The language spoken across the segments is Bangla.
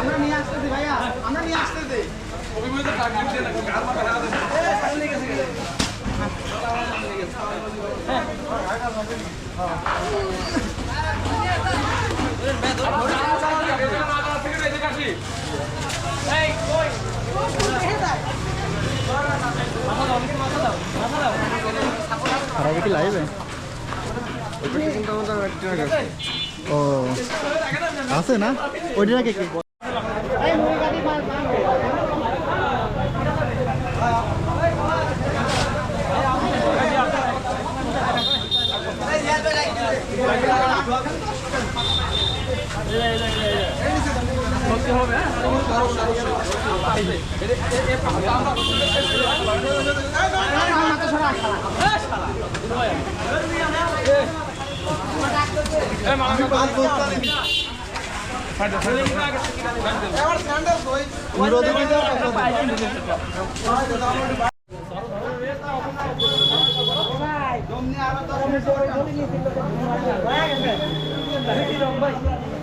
আমরা নিয়ে আসতেছি ভাইয়া আমরা নিয়ে আসতেছি খারাপ কি লাইভে ও আছে না? ওইটা কি? বকাত করে দেবে এই সাকিব হ্যাঁ দাঁড়াও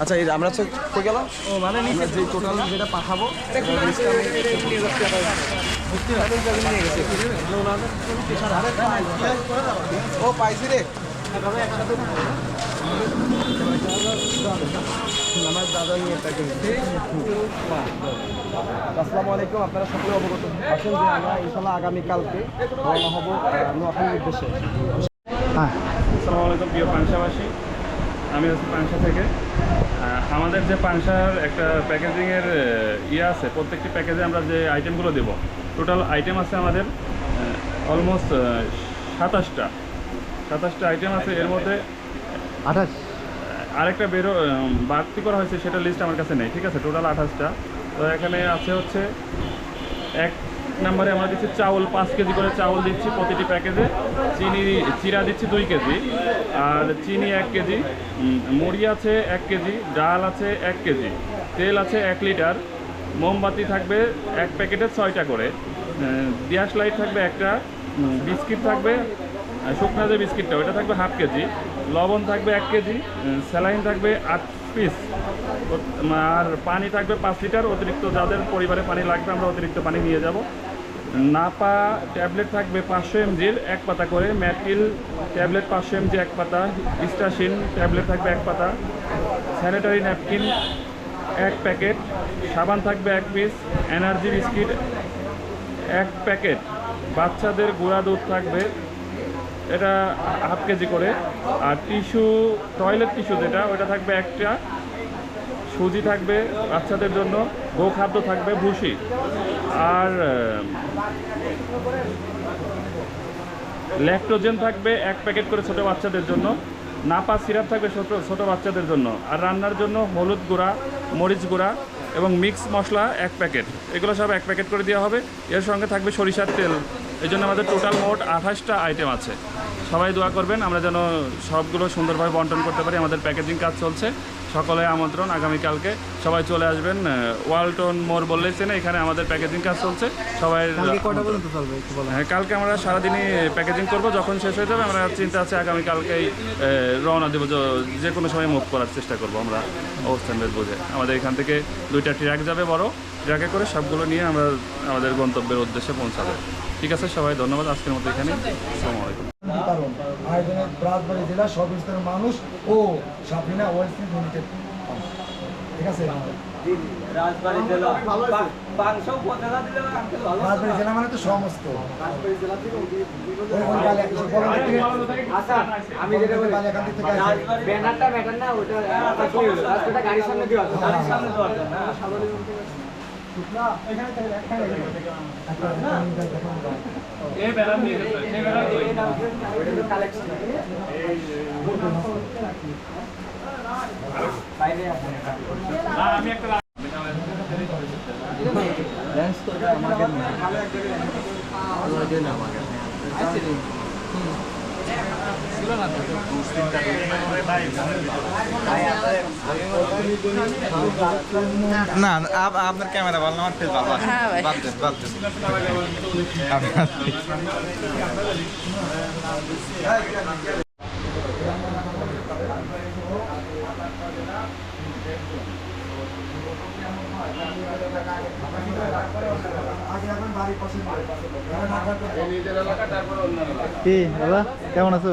আচ্ছা এই আমরা হচ্ছে কই গেল ও মানে নিচে যে টোটাল যেটা পাঠাবো ও পাইছি রে আমার দাদা নিয়ে আসসালামু আলাইকুম আপনারা সকলে অবগত আছেন যে আমরা ইনশাল্লাহ আগামীকালকে রওনা হব নোয়াখালীর উদ্দেশ্যে। হ্যাঁ। আসসালামু আলাইকুম প্রিয় পাংশাবাসী আমি আছি পাংশা থেকে। আমাদের যে পাংশার একটা প্যাকেজিংয়ের ইয়ে আছে প্রত্যেকটি প্যাকেজে আমরা যে আইটেমগুলো দেব টোটাল আইটেম আছে আমাদের অলমোস্ট সাতাশটা। সাতাশটা আইটেম আছে এর মধ্যে আঠাশ। আরেকটা বেরো বাড়তি করা হয়েছে, সেটা লিস্ট আমার কাছে নেই, ঠিক আছে? টোটাল আঠাশটা। তো এখানে আছে হচ্ছে, এক নম্বরে আমরা দিচ্ছি চাউল, পাঁচ কেজি করে চাউল দিচ্ছি প্রতিটি প্যাকেজে। চিনি, চিরা দিচ্ছি দুই কেজি। আর চিনি এক কেজি মুড়ি আছে এক কেজি, ডাল আছে এক কেজি। তেল আছে এক লিটার। মোমবাতি থাকবে এক প্যাকেটে ছয়টা করে। গ্যাস লাইট থাকবে একটা বিস্কিট থাকবে শুকনা যে বিস্কিটটা ওটা থাকবে হাফ কেজি। লবণ থাকবে এক কেজি স্যালাইন থাকবে আট পিস আর পানি থাকবে পাঁচ লিটার, অতিরিক্ত যাদের পরিবারে পানি লাগবে আমরা অতিরিক্ত পানি নিয়ে যাব। নাপা ট্যাবলেট থাকবে পাঁচশো এমজির এক পাতা করে ম্যাটিল ট্যাবলেট পাঁচশো এমজি এক পাতা, ইস্টাসিন ট্যাবলেট থাকবে এক পাতা, স্যানিটারি ন্যাপকিন এক প্যাকেট, সাবান থাকবে এক পিস এনার্জি বিস্কিট এক প্যাকেট, বাচ্চাদের গুঁড়া দুধ থাকবে এটা হাফ কেজি করে। আর টিস্যু, টয়লেট টিস্যু যেটা ওটা থাকবে একটা। সুজি থাকবে বাচ্চাদের জন্য, গোখাদ্য থাকবে ভুসি। আর ল্যাকটোজেন থাকবে এক প্যাকেট করে ছোট বাচ্চাদের জন্য। নাপা সিরাপ থাকবে ছোট ছোট বাচ্চাদের জন্য। আর রান্নার জন্য হলুদ গুঁড়া, মরিচ গুঁড়া এবং মিক্স মশলা এক প্যাকেট। এগুলো সব এক প্যাকেট করে দেওয়া হবে। এর সঙ্গে থাকবে সরিষার তেল। এই জন্য আমাদের টোটাল মোট আঠাশটা আইটেম আছে। সবাই দোয়া করবেন আমরা যেন সবগুলো সুন্দরভাবে বন্টন করতে পারি আমাদের প্যাকেজিং কাজ চলছে। সকলে আমন্ত্রণ আগামীকালকে। সবাই চলে আসবেন ওয়ালটন মোড় বললেই চেনে এখানে আমাদের প্যাকেজিং কাজ চলছে। সবাই হ্যাঁ কালকে আমরা সারাদিনই প্যাকেজিং করব যখন শেষ হয়ে যাবে আমরা চিন্তা আছে আগামীকালকেই রওনা দেবো। যে কোনো সময় মুভ করার চেষ্টা করব আমরা অবস্থান বেশ বুঝে। আমাদের এখান থেকে দুইটা ট্র্যাক যাবে বড় ট্র্যাকে করে সবগুলো নিয়ে আমরা আমাদের গন্তব্যের উদ্দেশ্যে পৌঁছাবে। ঠিক আছে সবাই ধন্যবাদ আজকের মতো এখানে আসসালামু আলাইকুম। বিতরণ আয়োজনে ব্রাজবাড়ি জেলা সব স্তরের মানুষ ও সাফিনা ওয়েলফেয়ার লিমিটেড ঠিক আছে? রাজবাড়ি জেলা। মানে তো সমস্ত। আসে। ব্যানারটা ব্যাটার না ওটা গাড়ির সামনে দিয়ে গাড়ির সামনে দেওয়া আমি একটা রা- না আপ- আপনার ক্যামেরা ভালো না আমার ফেস ভালো বাদ দেন বাদ দেন কি দাদা কেমন আছো?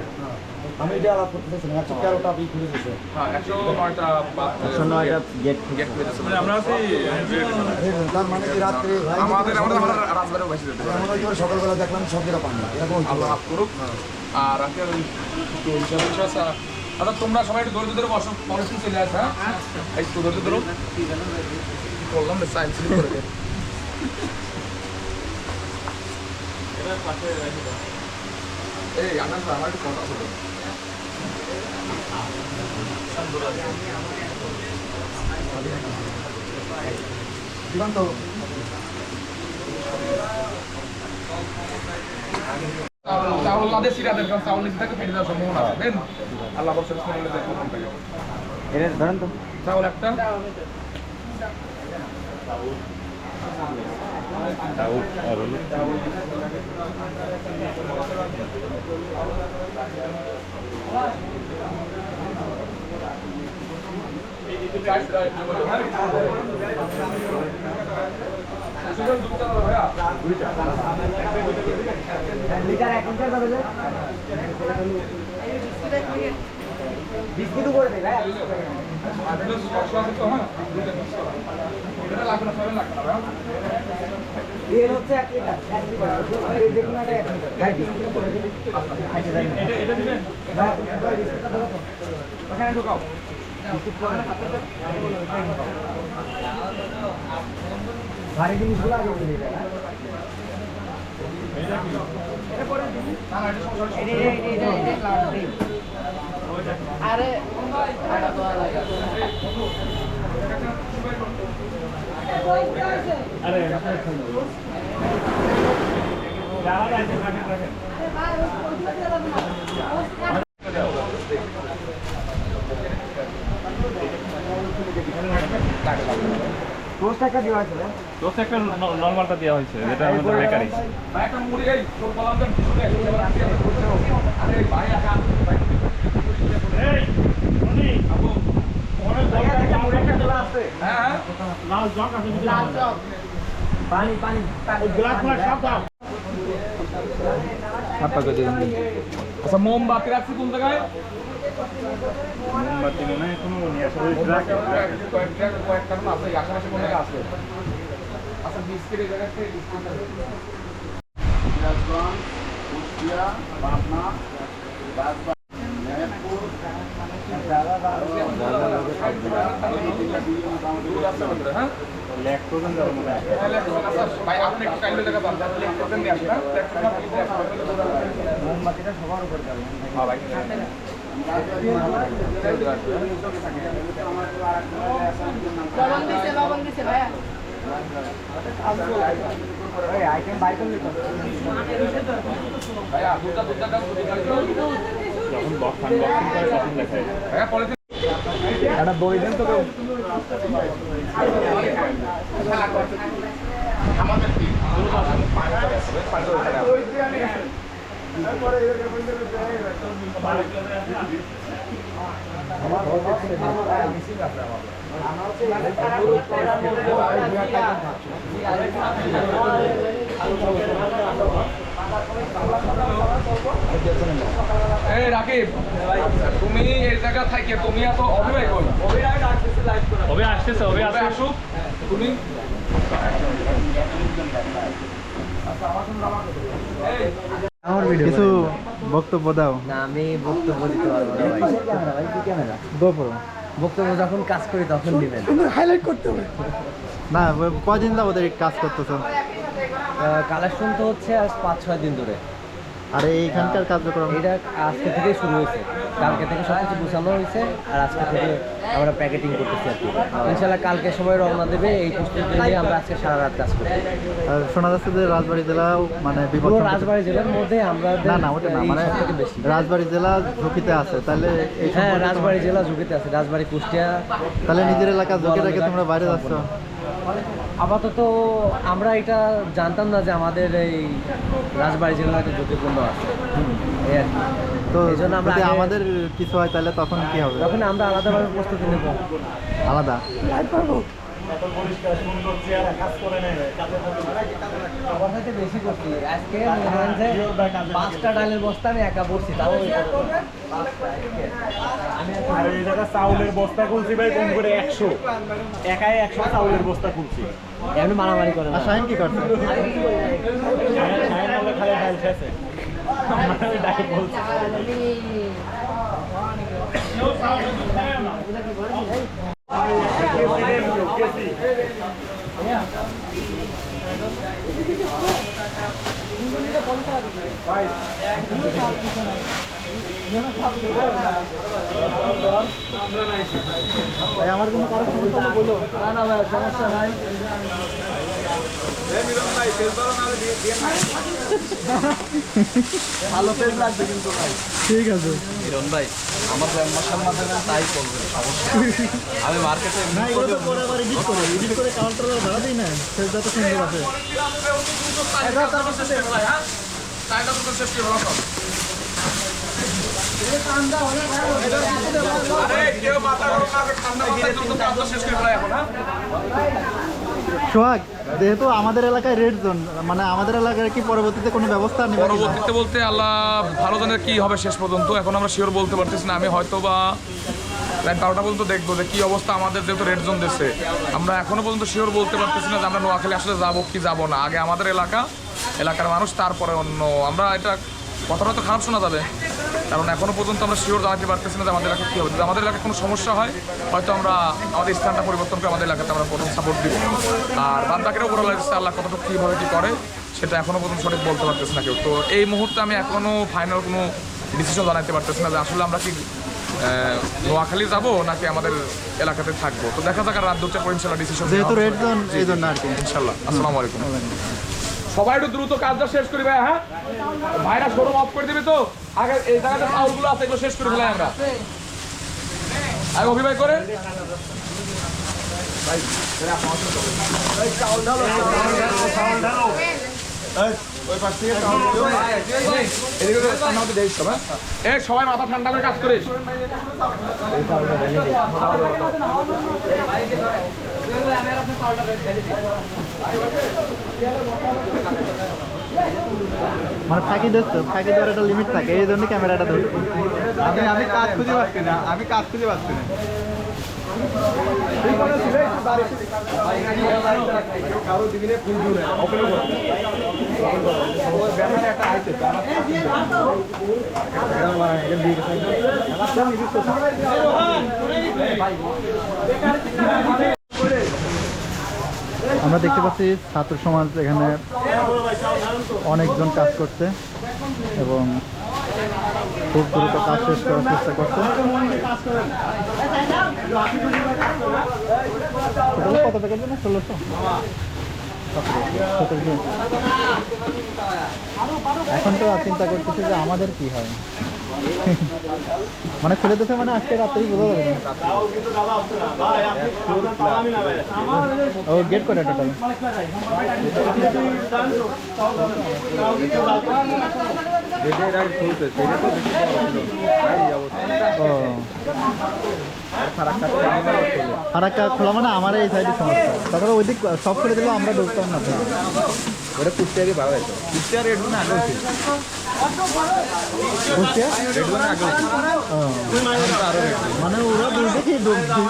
আমি এটা আলাপ করতে চাইছিলাম। একশো তেরোটা বিল খুলে দিয়েছে একশো নয়টা গেট মানে আমরা আছি তার মানে কি রাত্রে আমাদের আমরা আমরা ওই সকালবেলা দেখলাম সবজিটা পান। না এরকম। আর রাতের আচ্ছা তোমরা সবাই একটু ধৈর্য ধরে বসো। পলিসি চলে আসে হ্যাঁ? এই তো ধৈর্য ধরো। বললাম না সাইন্স করে। এই আনন্দ আমার একটু কথা বলো। দিবান্ত চাউল না দিয়ে সিরা দেন চাউল নিচে থেকে ফেটে যাওয়ার সম্ভাবনা আছে দেন আল্লাহ কোন থেকে এটা ধরেন তো। চাউল একটা। তেল হচ্ছে এক লিটার এক লিটার এই দেখুন এটা এক লিটার করে দেবে যাই না। এটা এটা দিবেন ভাই, ভাই, বিস্কুটটা ধরো তো। ওখানে ঢুকাও ভারী জিনিসগুলো আগে হ্যাঁ? আরে যারা টোস্ট একটা দেওয়া একটা নর্মালটা হয়েছে যেটা আমাদের বেকারি। একটা মুড়ি এই তোর বললাম যে কিছু দেখ আরে ভাই আকা এই উনি ভাইয়া, একটা মুড়ি। একটা দেওয়া আছে। হ্যাঁ হ্যাঁ। লাল জগ আছে যদি পানি পানি পানি। গ্লাস ফ্লাস সব দাও। আচ্ছা মোমবাতি রাখছি কোন জায়গায়? মোমবাতি মনে হয় কোনো নিয়ে আসা হয়েছে কয়েকটা কয়েকটা আছে। আশেপাশে কোনো আছে আচ্ছা লেখ পর্যন্ত যাব। হয় মোমবাতিটা সবার উপরে বাই একটা দই দেন তো আমাদের এই রাকিব তুমি এই জায়গা থাকে তুমি এত অভিনয় করো। হবে আসতেছে আসতে আসুক। তুমি। কিছু বক্তব্য দাও। না আমি বক্তব্য দিতে পারব না ভাই। গোপরো বক্তব্য যখন কাজ করি তখন দিবেন। না কদিন যাব কাজ করতেছেন কালেকশন তো হচ্ছে আজ পাঁচ ছয় দিন ধরে। আর এইখানকার কার্যক্রম। এটা আজকে থেকেই শুরু হয়েছে। কালকে থেকে সব কিছু গুছানো হয়েছে আর আজকে থেকে আমরা প্যাকেটিং করতেছি আর কি। ইনশাল্লাহ কালকে সময় রওনা দেবে এই প্রস্তুতি নিয়ে আমরা আজকে সারা রাত কাজ করছি আর শোনা যাচ্ছে যে রাজবাড়ী জেলাও মানে পুরো রাজবাড়ী জেলার মধ্যে আমরা না না ওটা না মানে থেকে রাজবাড়ী জেলা ঝুঁকিতে আছে তাহলে হ্যাঁ রাজবাড়ী জেলা ঝুঁকিতে আছে রাজবাড়ী কুষ্টিয়া তাহলে নিজের এলাকা ঝুঁকি রেখে তোমরা বাইরে যাচ্ছ আপাতত আমরা এটা জানতাম না যে আমাদের এই রাজবাড়ি জেলা একটা ঝুঁকিপূর্ণ আছে। এই আর কি। তো এই জন্য আমরা যদি আগে- আমাদের কিছু হয় তাহলে তখন কি হবে? তখন আমরা আলাদাভাবে প্রস্তুতি নেব। আলাদা? আমার সাথে বেশি করছি আজকে মনে হয় যে পাঁচটা ডালের বস্তা আমি একা পড়ছি তাও আর এই জায়গা চাউলের বস্তা খুলছি ভাই কম করে একশো। একাই একশো চাউলের বস্তা খুলছি। এমনি মারামারি করে শাহিন কি করছে? সাহেব খালি ডাল খেয়েছে। আমি ডাল বলছি। ভাই, আমার কোনো কারও সমস্যা বলো ভালো পেজ লাগবে কিন্তু ভাই ঠিক আছে হিরণ ভাই আমার মাধ্যমে তাই করবে সমস্যা আমি মার্কেটে না এগুলো তো পরে আবার এডিট করো এডিট করে কাউন্টার ভাড়া দিই না সে যত সুন্দর আছে ভালো না করে ঠান্ডা মাথায় দ্রুত কাজটা শেষ করে ফেলাই এখন হ্যাঁ সোহাগ, যেহেতু আমাদের এলাকায় রেড জোন মানে আমাদের এলাকায় কি পরবর্তীতে কোনো ব্যবস্থা নেই পরবর্তীতে বলতে আল্লাহ ভালো জানে কি হবে শেষ পর্যন্ত। এখন আমরা শিওর বলতে পারতেছি না। আমি হয়তো বা রাত বারোটা পর্যন্ত দেখব যে কি অবস্থা আমাদের যেহেতু রেড জোন দিচ্ছে আমরা এখনও পর্যন্ত শিওর বলতে পারতেছি না যে আমরা নোয়াখালী আসলে যাব কি যাব না। আগে আমাদের এলাকা, এলাকার মানুষ, তারপরে অন্য। আমরা এটা কথাটা তো খারাপ শোনা যাবে। কারণ এখনও পর্যন্ত আমরা শিওর জানাতে পারতেছি না যে আমাদের এলাকায় কী হবে। যদি আমাদের এলাকায় কোনো সমস্যা হয় হয়তো আমরা আমাদের স্থানটা পরিবর্তন করে আমাদের এলাকাতে আমরা প্রথম সাপোর্ট দিব। আর বাদ বাকিরা উপরে লাগছে আল্লাহ কতটুকু কীভাবে কী করে সেটা এখনও পর্যন্ত সঠিক বলতে পারতেছি না কেউ। তো এই মুহূর্তে আমি এখনও ফাইনাল কোনো ডিসিশন জানাতে পারতেছি না যে আসলে আমরা কি নোয়াখালী যাব নাকি আমাদের এলাকাতে থাকব। তো দেখা যাক আর রাত পর ইনশাল্লাহ ডিসিশন যেহেতু রেড জোন এই জন্য আর কি। ইনশাল্লাহ। আসসালামু আলাইকুম। সবাই একটু দ্রুত কাজটা শেষ করি ভাই হ্যাঁ? ভাইরা শোরুম অফ করে দিবে তো। আগে এই জায়গাতে চাউলগুলো আছে, এগুলো শেষ করে ফেলাই আমরা। আগে অভিনয় করে সবাই মাথা ঠান্ডা করে কাজ করিস। মানে ফাঁকি দিচ্ছ ফাঁকি দেওয়ার একটা লিমিট থাকে এই জন্য ক্যামেরাটা ধরি আমি আমি কাজ খুঁজে পাচ্ছি না আমি কাজ খুঁজে পাচ্ছি না। একটা আমরা দেখতে পাচ্ছি ছাত্র সমাজ এখানে অনেকজন কাজ করছে এবং খুব দ্রুত কাজ শেষ করার চেষ্টা করছে। ষোলোশো? এখন তো চিন্তা করতেছি যে আমাদের কি হয়? মানে খুলে দেখে মানে আজকে রাত্রেই বোঝা যাবে। ও গেট করে টোটাল ও। ফারাক্কা খোলা মানে আমার এই সাইডে সমস্যা। তারপরে ওই দিক সব করে দিলেও আমরা ঢুকতাম না। ওটা কুষ্টিয়ারই ভালো হয়েছে। কুষ্টিয়ার রেড মানে আগে রেড মানে আগে মানে ওরা দিকেই ঢুকছে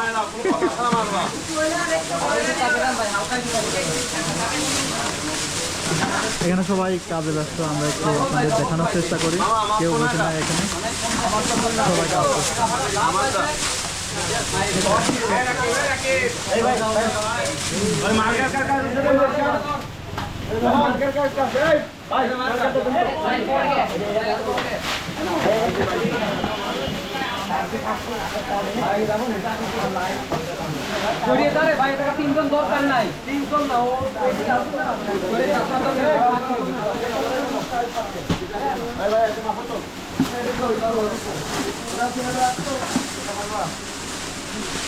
এখানে সবাই কাজে ব্যস্ত আমরা একটু আপনাদের দেখানোর চেষ্টা করি। কেউ বসে না এখানে। সবাই কাজ করছে তিনজন দরকার নাই তিনজন না ও ভাই ভাই একটা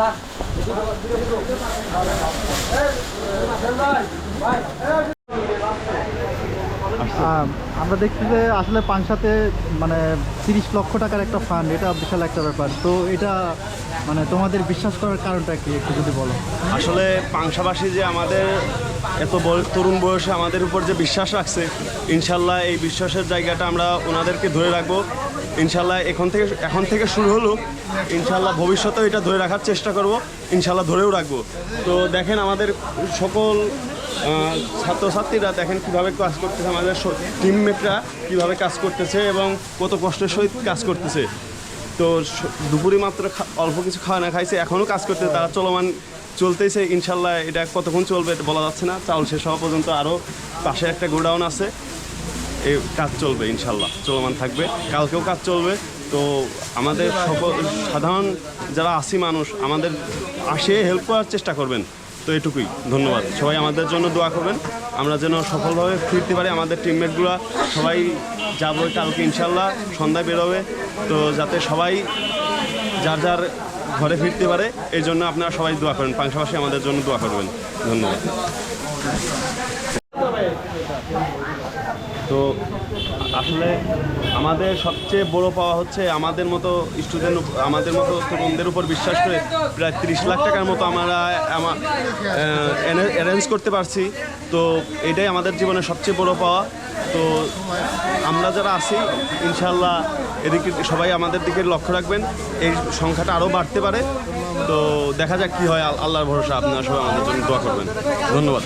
আম, আমরা দেখছি যে আসলে পাংশাতে মানে তিরিশ লক্ষ টাকার একটা ফান্ড এটা বিশাল একটা ব্যাপার। তো এটা মানে তোমাদের বিশ্বাস করার কারণটা কি, একটু যদি বলো? আসলে পাংশাবাসী যে আমাদের এত তরুণ বয়সে আমাদের উপর যে বিশ্বাস রাখছে, ইনশাল্লাহ এই বিশ্বাসের জায়গাটা আমরা ওনাদেরকে ধরে রাখব। ইনশাল্লাহ এখন থেকে এখন থেকে শুরু হলো। ইনশাল্লাহ ভবিষ্যতেও এটা ধরে রাখার চেষ্টা করব। ইনশাল্লাহ ধরেও রাখব। তো দেখেন আমাদের সকল ছাত্রছাত্রীরা দেখেন কীভাবে কাজ করতেছে, আমাদের টিমমেটরা কীভাবে কাজ করতেছে এবং কত কষ্টের সহিত কাজ করতেছে। তো দুপুরে মাত্র অল্প কিছু খাওয়া না খাইছে এখনও কাজ করতে, তারা চলমান চলতেছে। ইনশাল্লাহ এটা কতক্ষণ চলবে এটা বলা যাচ্ছে না। চাউল শেষ হওয়া পর্যন্ত আরও পাশে একটা গোডাউন আছে। এই কাজ চলবে ইনশাল্লাহ চলমান থাকবে। কালকেও কাজ চলবে। তো আমাদের সকল, সাধারণ যারা আসি মানুষ, আমাদের আসে হেল্প করার চেষ্টা করবেন। তো এটুকুই। ধন্যবাদ। সবাই আমাদের জন্য দোয়া করবেন। আমরা যেন সফলভাবে ফিরতে পারি আমাদের টিমমেটগুলো সবাই যাব কালকে ইনশাল্লাহ সন্ধ্যায় বেরোবে তো যাতে সবাই যার যার ঘরে ফিরতে পারে এই জন্য আপনারা সবাই দোয়া করেন। পাশাপাশি আমাদের জন্য দোয়া করবেন। ধন্যবাদ। তো আসলে আমাদের সবচেয়ে বড় পাওয়া হচ্ছে আমাদের মতো স্টুডেন্ট আমাদের মতো তরুণদের উপর বিশ্বাস করে প্রায় তিরিশ লাখ টাকার মতো আমরা অ্যারেঞ্জ করতে পারছি। তো এটাই আমাদের জীবনের সবচেয়ে বড় পাওয়া। তো আমরা যারা আছি ইনশাল্লাহ এদিকে সবাই আমাদের দিকে লক্ষ্য রাখবেন। এই সংখ্যাটা আরও বাড়তে পারে। তো দেখা যাক কী হয়। আল- আল্লাহর ভরসা আপনারা সবাই আমাদের জন্য দোয়া করবেন। ধন্যবাদ।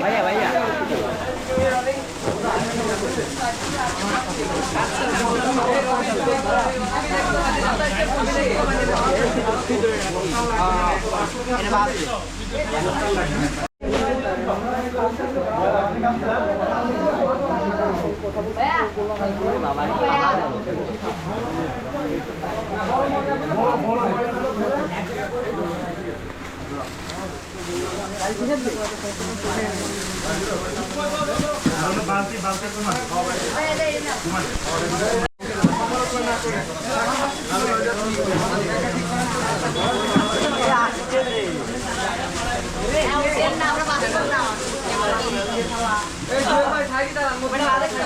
ভাইয়া ভাইয়া এটা Hey, hey, hey,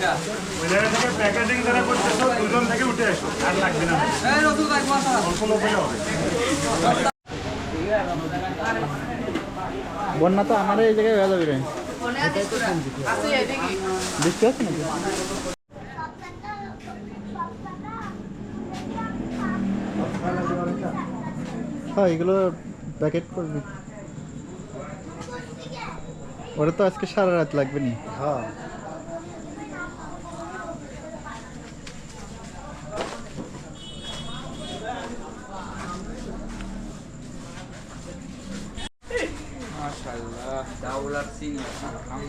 ওই জায়গা থেকে প্যাকেজিং যারা করতেছো দুজন থেকে উঠে আসো। আর লাগবে না। অল্প লোক হলে হবে। বন্যা তো আমার এই জায়গায় হয়ে যাবে রে। বৃষ্টি আছে নাকি? হ্যাঁ এগুলো প্যাকেট করবি। ওটা তো আজকে সারা রাত লাগবে নি। হ্যাঁ। 今年，上杭